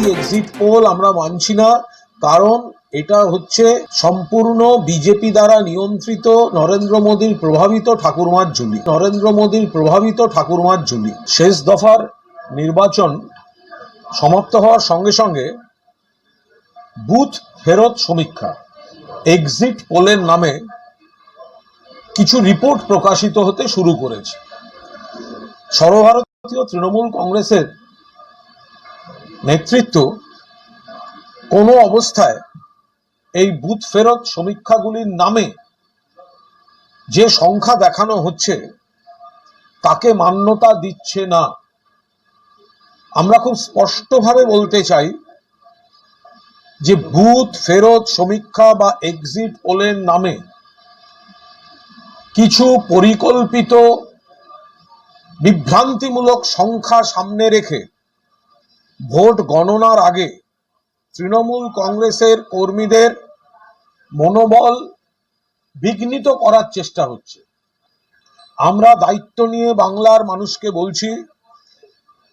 BJP exit pole আমরা মানছি না, কারণ এটা হচ্ছে সম্পূর্ণ বিজেপি দ্বারা নিয়ন্ত্রিত নরেন্দ্র মোদীর প্রভাবিত ঠাকুরমার ঝুলি। নরেন্দ্র মোদীর প্রভাবিত ঠাকুরমার ঝুলি। শেষ দফার নির্বাচন সমাপ্ত হওয়ার সঙ্গে সঙ্গে বুথ ফেরত সমীক্ষা। এক্সিট পোলের নামে কিছু রিপোর্ট প্রকাশিত হতে শুরু করেছে। সর্বভারতীয় তৃণমূল কংগ্রেসের নেতৃত্ব কোনো অবস্থায় এই বুথ ফেরত সমীক্ষাগুলির নামে যে সংখ্যা দেখানো হচ্ছে, তাকে মান্যতা দিচ্ছে না। আমরা খুব স্পষ্টভাবে বলতে চাই যে বুথ ফেরত সমীক্ষা বা এক্সিট পোলের নামে কিছু পরিকল্পিত বিভ্রান্তিমূলক সংখ্যা সামনে রেখে ভোট গণনার আগে তৃণমূল কংগ্রেসের কর্মীদের মনোবল বিঘ্নিত করার চেষ্টা হচ্ছে। আমরা দায়িত্ব নিয়ে বাংলার মানুষকে বলছি,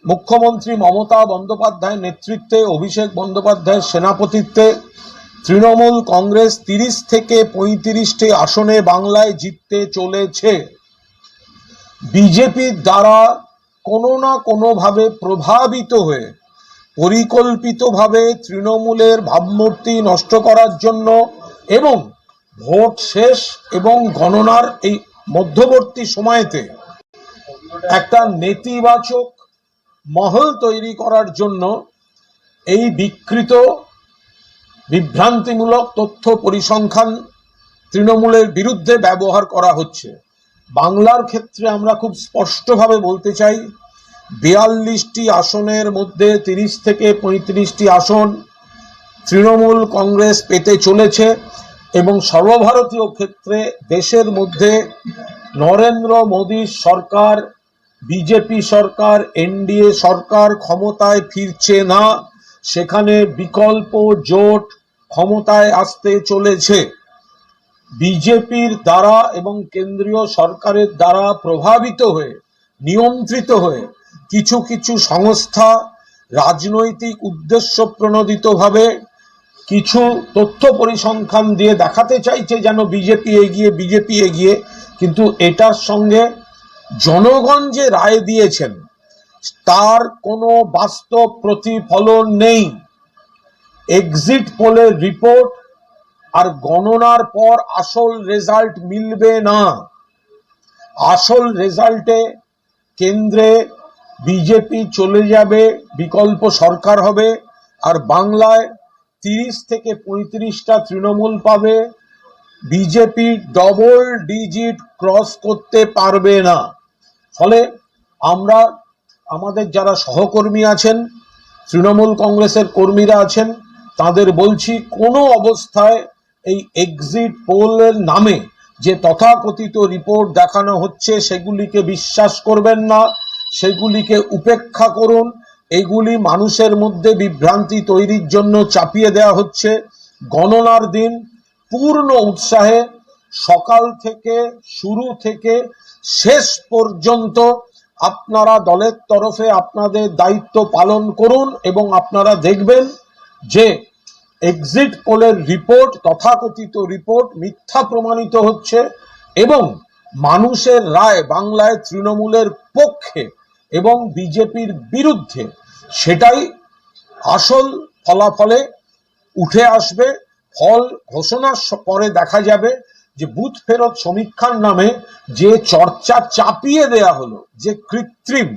মুখ্যমন্ত্রী মমতা বন্দ্যোপাধ্যায়ের নেতৃত্বে, অভিষেক বন্দ্যোপাধ্যায়ের সেনাপতিত্বে তৃণমূল কংগ্রেস তিরিশ থেকে পঁয়ত্রিশটি আসনে বাংলায় জিততে চলেছে। বিজেপির দ্বারা কোনো না কোনোভাবে প্রভাবিত হয়ে পরিকল্পিতভাবে তৃণমূলের ভাবমূর্তি নষ্ট করার জন্য এবং ভোট শেষ এবং গণনার এই মধ্যবর্তী সময়তে একটা নেতিবাচক মহল তৈরি করার জন্য এই বিকৃত, বিভ্রান্তিমূলক তথ্য পরিসংখ্যান তৃণমূলের বিরুদ্ধে ব্যবহার করা হচ্ছে। বাংলার ক্ষেত্রে আমরা খুব স্পষ্টভাবে বলতে চাই বিয়াল্লিশটি আসনের মধ্যে তিরিশ থেকে পঁয়ত্রিশটি আসন তৃণমূল কংগ্রেস পেতে চলেছে এবং সর্বভারতীয় ক্ষেত্রে দেশের মধ্যে নরেন্দ্র মোদীর সরকার, বিজেপি সরকার, এনডিএ সরকার ক্ষমতায় ফিরছে না, সেখানে বিকল্প জোট ক্ষমতায় আসতে চলেছে। বিজেপির দ্বারা এবং কেন্দ্রীয় সরকারের দ্বারা প্রভাবিত হয়ে, নিয়ন্ত্রিত হয়ে কিছু কিছু সংস্থা রাজনৈতিক উদ্দেশ্য প্রণোদিতভাবে কিছু তথ্য পরিসংখ্যান দিয়ে দেখাতে চাইছে যেন বিজেপি এগিয়ে বিজেপি এগিয়ে। কিন্তু এটার সঙ্গে জনগণ যে রায় দিয়েছেন, তার কোনো বাস্তব প্রতিফলন নেই। এক্সিট পোলের রিপোর্ট আর গণনার পর আসল রেজাল্ট মিলবে না। আসল রেজাল্টে কেন্দ্রে বিজেপি চলে যাবে, বিকল্প সরকার হবে, আর বাংলায় তিরিশ থেকে পঁয়ত্রিশটা তৃণমূল পাবে, বিজেপি ডবল ডিজিট ক্রস করতে পারবে না। ফলে আমরা, আমাদের যারা সহকর্মী আছেন, তৃণমূল কংগ্রেসের কর্মীরা আছেন, তাদের বলছি কোনো অবস্থায় এই এক্সিট পোলের নামে যে তথাকথিত রিপোর্ট দেখানো হচ্ছে সেগুলিকে বিশ্বাস করবেন না। সেগুলিকে উপেক্ষা করুন। এগুলি মানুষের মধ্যে বিভ্রান্তি তৈরির জন্য চাপিয়ে দেওয়া হচ্ছে। গণনার দিন পূর্ণ উৎসাহে সকাল থেকে শুরু থেকে শেষ পর্যন্ত আপনারা দলের তরফে আপনাদের দায়িত্ব পালন করুন এবং আপনারা দেখবেন যে এক্সিট পোলের রিপোর্ট তথাকথিত রিপোর্ট মিথ্যা প্রমাণিত হচ্ছে এবং মানুষের রায় বাংলায় তৃণমূলের পক্ষে এবং বিজেপির বিরুদ্ধে সেটাই আসল ফলাফলে উঠে আসবে, ফল ঘোষণার পরে দেখা যাবে যে বুথ ফেরত সমীক্ষার নামে যে চর্চা চাপিয়ে দেয়া হলো, যে কৃত্রিম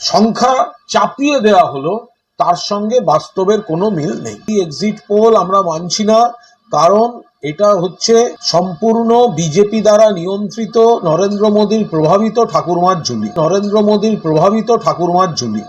সংখ্যা চাপিয়ে দেওয়া হলো, তার সঙ্গে বাস্তবের কোনো মিল নেই। এক্সিট পোল আমরা মানছি না কারণ এটা হচ্ছে সম্পূর্ণ বিজেপি দ্বারা নিয়ন্ত্রিত নরেন্দ্র মোদীর প্রভাবিত ঠাকুরমার ঝুলি। নরেন্দ্র মোদীর প্রভাবিত ঠাকুরমার ঝুলি।